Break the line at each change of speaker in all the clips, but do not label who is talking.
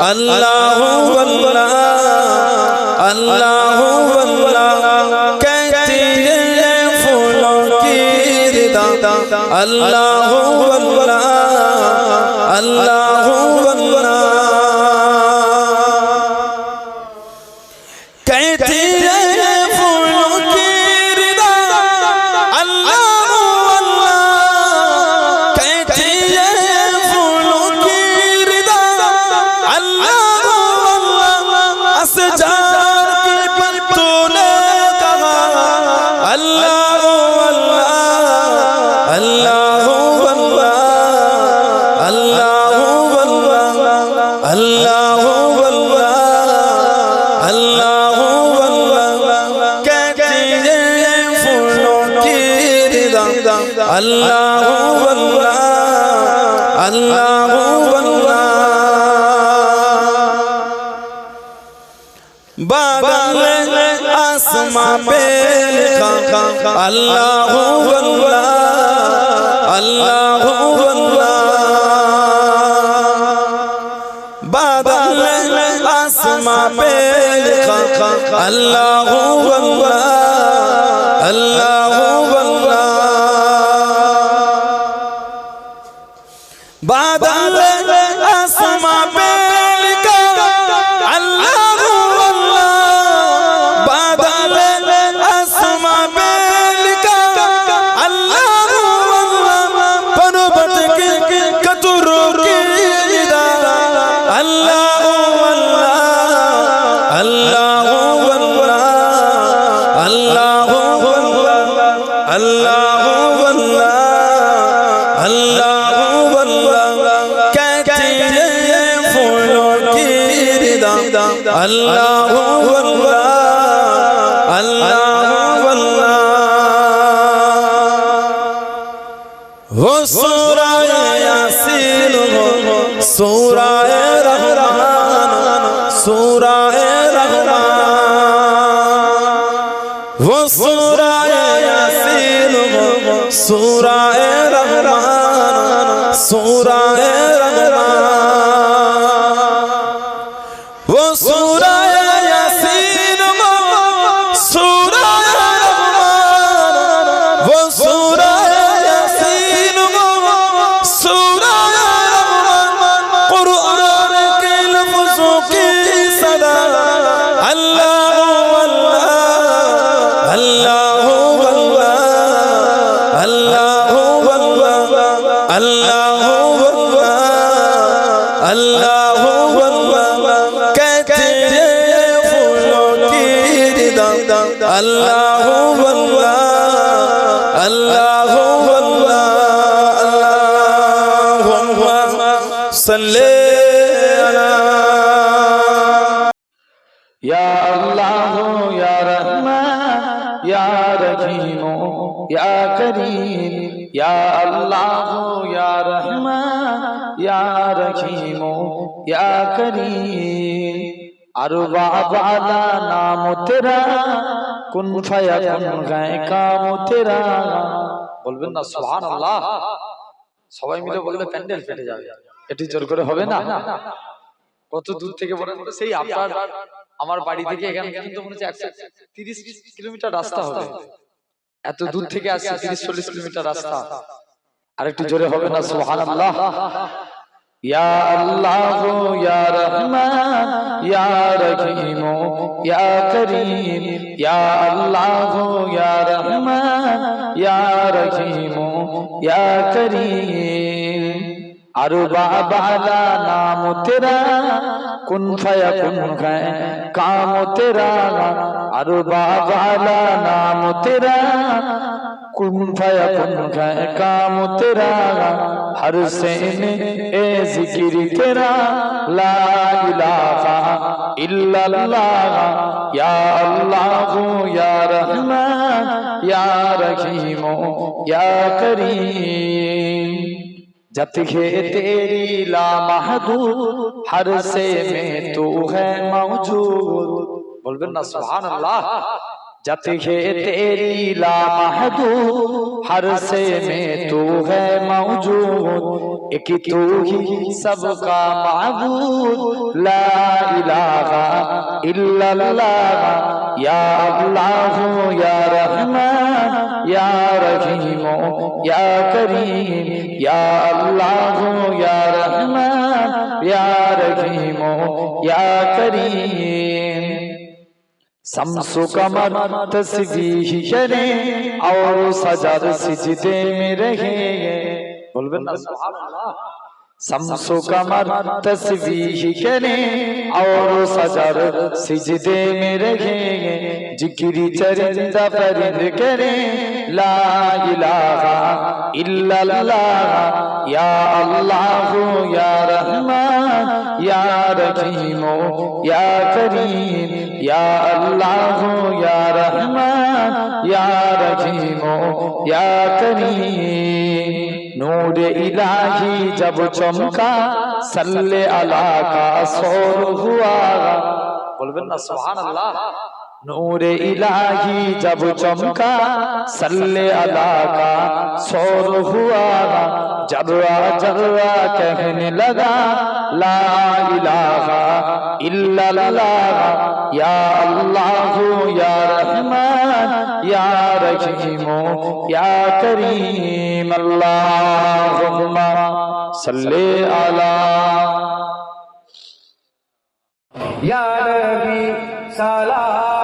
اللہ اللہ اللہ اللہ کہتی ہے پھولوں کی ردا اللہ اللہ الله ہو الله اللہ بادل آسمان پہ لکھا اللہ ہو اللہ بادل আল্লাহ আল্লাহ কেটে ফুলো কি আল্লাহ আল্লাহ আল্লাহ আল্লাহ। ও সূরায় ইয়াসিন সূরায় রহমান সূরায় রহমান। ও সূরায় ইয়াসিন সূরা আল্লাহ আল্লাহ সাল্লে ইয়া আল্লাহ ইয়া রহমান ইয়া রহিম ইয়া করিম ইয়া আল্লাহ ইয়া রহমান ইয়া রহিম ইয়া করিম
या रहीम या करीम अरबा वाला नाम तेरा कुन फयाकुन गए काम तेरा বলবেন না সুবহানাল্লাহ সবাই মিলে বললে প্যান্ডেল ফেটে যাবে এটি জোর করে হবে না কত দূর থেকে বলেন তো? সেই আপনার আমার বাড়ি থেকে এখানে কিন্তু মনে হচ্ছে একশো তিরিশ কিলোমিটার রাস্তা হবে এত দূর থেকে আসছে তিরিশ চল্লিশ কিলোমিটার রাস্তা আরেকটু জোরে হবে না সুহান আল্লাহ ইয়া আল্লাহ ইয়া রহমান ইয়া রহিম ইয়া করিম ইয়া আল্লাহ ইয়া রহমান ইয়া রহিম ইয়া করিম আরও বাবালা নাম তেরা কুন ফায়া কুন খায় কাম তেরা আরও বাবালা নাম তেরা कुन फया कुन है काम तेरा हर सैन ए जिक्र तेरा ला इलाहा इल्लल्लाह या अल्लाह या रहमान या रहीम या करीम जत है तेरी ला महदूद हर से में तू है मौजूद बोलबे ना सुभान अल्लाह जत है तेरी ला महदूद हर से में तू है मौजूद एक तू ही सबका माबूद ला इलाहा इल्लल्लाह या अल्लाह या रहमान या रहीम या करीम या अल्लाह या रहमान या रहीम या करीम शमसु कमर तस्बीही करे और सजद सिजदे में रहे बोलबे ना सुभान अल्लाह शम्सु कमर तस्बीह करें और सजर सिजदे में रहेंगे जिक्री चरिंदा परिंद करें ला इलाहा इल्लल्लाह या अल्लाह या रहमान या रहीम या करीम या अल्लाह या रहमान या रहीम या करीम नूर इलाही जब चमका चमका सल्ले अला का सोर हुआ। नूरे इलाही जब चमका, सल्ले अला का सोर हुआ। जर्रा जर्रा कहने लगा ला इलाहा इल्लल्लाह या अल्लाह या रहमान या रहीम या करीम अल्लाहुम्मा सल्ले अला
या नबी सलाम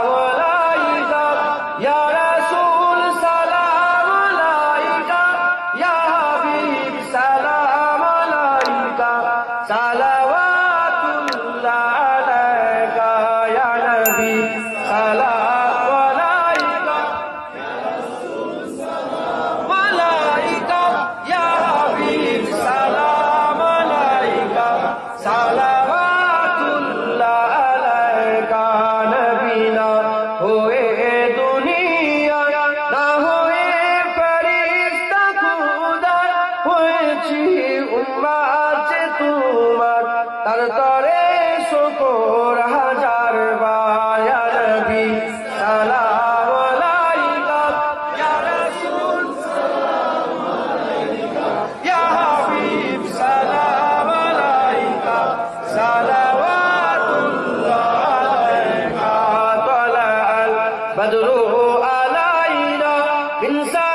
علينا من سائر